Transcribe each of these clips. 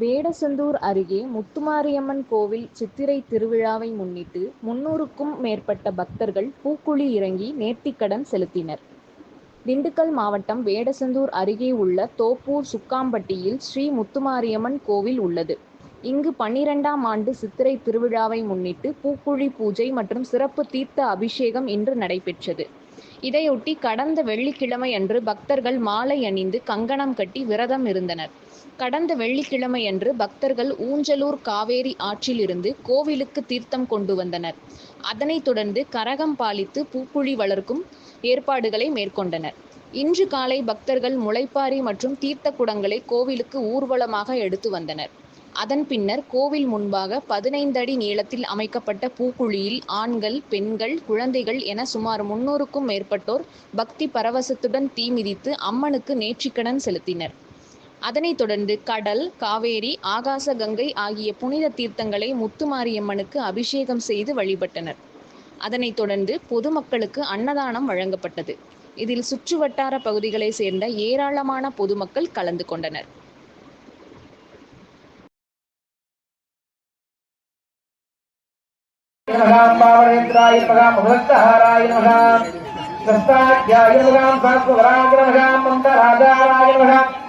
வேடசந்தூர் அருகே முத்துமாரியம்மன் கோவில் சித்திரை திருவிழாவை முன்னிட்டு முன்னூறுக்கும் மேற்பட்ட பக்தர்கள் பூக்குழி இறங்கி நேர்த்திக்கடன் செலுத்தினர். திண்டுக்கல் மாவட்டம் வேடசந்தூர் அருகே உள்ள தோப்பூர் சுக்காம்பட்டியில் ஸ்ரீ முத்துமாரியம்மன் கோவில் உள்ளது. இங்கு பன்னிரெண்டாம் ஆண்டு சித்திரை திருவிழாவை முன்னிட்டு பூக்குழி பூஜை மற்றும் சிறப்பு தீர்த்த அபிஷேகம் இன்று நடைபெற்றது. இதையொட்டி கடந்த வெள்ளிக்கிழமையன்று பக்தர்கள் மாலை அணிந்து கங்கணம் கட்டி விரதம் இருந்தனர். கடந்த வெள்ளிக்கிழமையன்று பக்தர்கள் ஊஞ்சலூர் காவேரி ஆற்றிலிருந்து கோவிலுக்கு தீர்த்தம் கொண்டு வந்தனர். அதனைத் தொடர்ந்து கரகம் பாலித்து பூக்குழி வளர்க்கும் ஏற்பாடுகளை மேற்கொண்டனர். இன்று காலை பக்தர்கள் முளைப்பாரி மற்றும் தீர்த்த குடங்களை கோவிலுக்கு ஊர்வலமாக எடுத்து வந்தனர். அதன் பின்னர் கோவில் முன்பாக பதினைந்து அடி நீளத்தில் அமைக்கப்பட்ட பூக்குழியில் ஆண்கள், பெண்கள், குழந்தைகள் என சுமார் முன்னூறுக்கும் மேற்பட்டோர் பக்தி பரவசத்துடன் தீ மிதித்து அம்மனுக்கு நேற்றிக்கடன் செலுத்தினர். அதனைத் தொடர்ந்து கடல், காவேரி, ஆகாசகங்கை ஆகிய புனித தீர்த்தங்களை முத்துமாரியம்மனுக்கு அபிஷேகம் செய்து வழிபட்டனர். அதனைத் தொடர்ந்து பொதுமக்களுக்கு அன்னதானம் வழங்கப்பட்டது. இதில் சுற்றுவட்டார பகுதிகளை சேர்ந்த ஏராளமான பொதுமக்கள் கலந்து கொண்டனர். नमः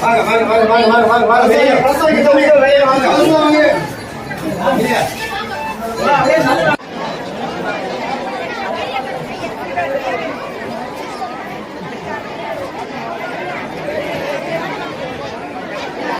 வாங்க வாங்க வாங்க வாங்க வாங்க வாங்க வாங்க. வெளியே. வைக்க சொல்லுங்க வெளியே வாங்க வாங்க. வாங்க.